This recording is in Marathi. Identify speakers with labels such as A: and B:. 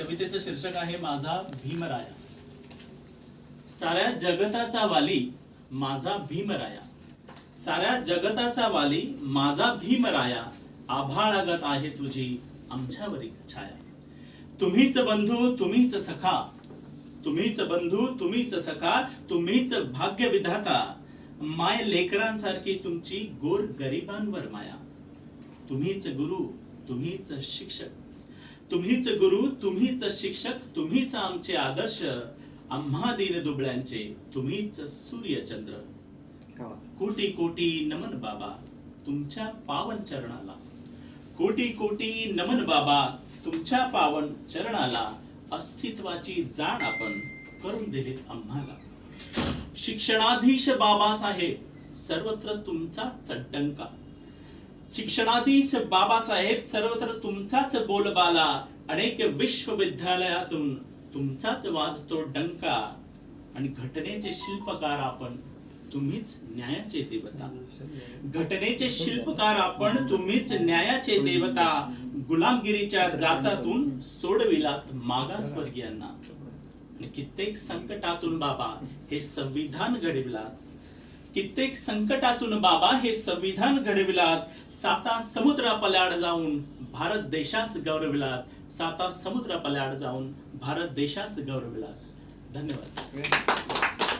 A: कवितेचं शीर्षक आहे माझा भीमराया. साऱ्या जगताचा वाली माझा भीमराया. साऱ्या जगताचा वाली माझा भीमराया आभाळागत आहे तुझी आमच्यावरी छाया. तुम्हीच बंधू तुम्हीच सखा तुम्हीच बंधू तुम्हीच सखा तुम्हीच भाग्य विधाता माय लेकरांसारखी तुमची गोर गरिबांवर माया. तुम्हीच गुरु तुम्हीच शिक्षक तुम्हीच गुरु तुम्हीच शिक्षक तुम्हीच आमचे आदर्श आम्हा दीन दुबळ्यांचे तुम्हीच सूर्यचंद्र. कोटी कोटी नमन बाबा तुमच्या पावन चरणाला. कोटी कोटी नमन बाबा तुमच्या पावन चरणाला अस्तित्वाची जाण आपण करून दिलीत आम्हाला. शिक्षणाधीश बाबासाहेब सर्वत्र तुमचाच डंका शिक्षणाधीश बाबासाहेब सर्वत्र तुमचाच बोलबाला अनेक विश्वविद्यालयातून तुमचाच वाजतो डंका. आणि घटनेचे शिल्पकार आपण तुम्हीच न्यायाचे देवता. घटनेचे शिल्पकार आपण तुम्हीच न्यायाचे देवता. गुलामगिरीच्या जाचातून सोडविलात मागासवर्गीयांना. आणि कित्येक संकटातून बाबा हे संविधान घडविलात. कित्येक संकटातून बाबा हे संविधान घडविलात. साता समुद्र पल्याड जाऊन भारत देशास गौरविलात. साता समुद्र पल्याड जाऊन भारत देशास गौरविलात. धन्यवाद.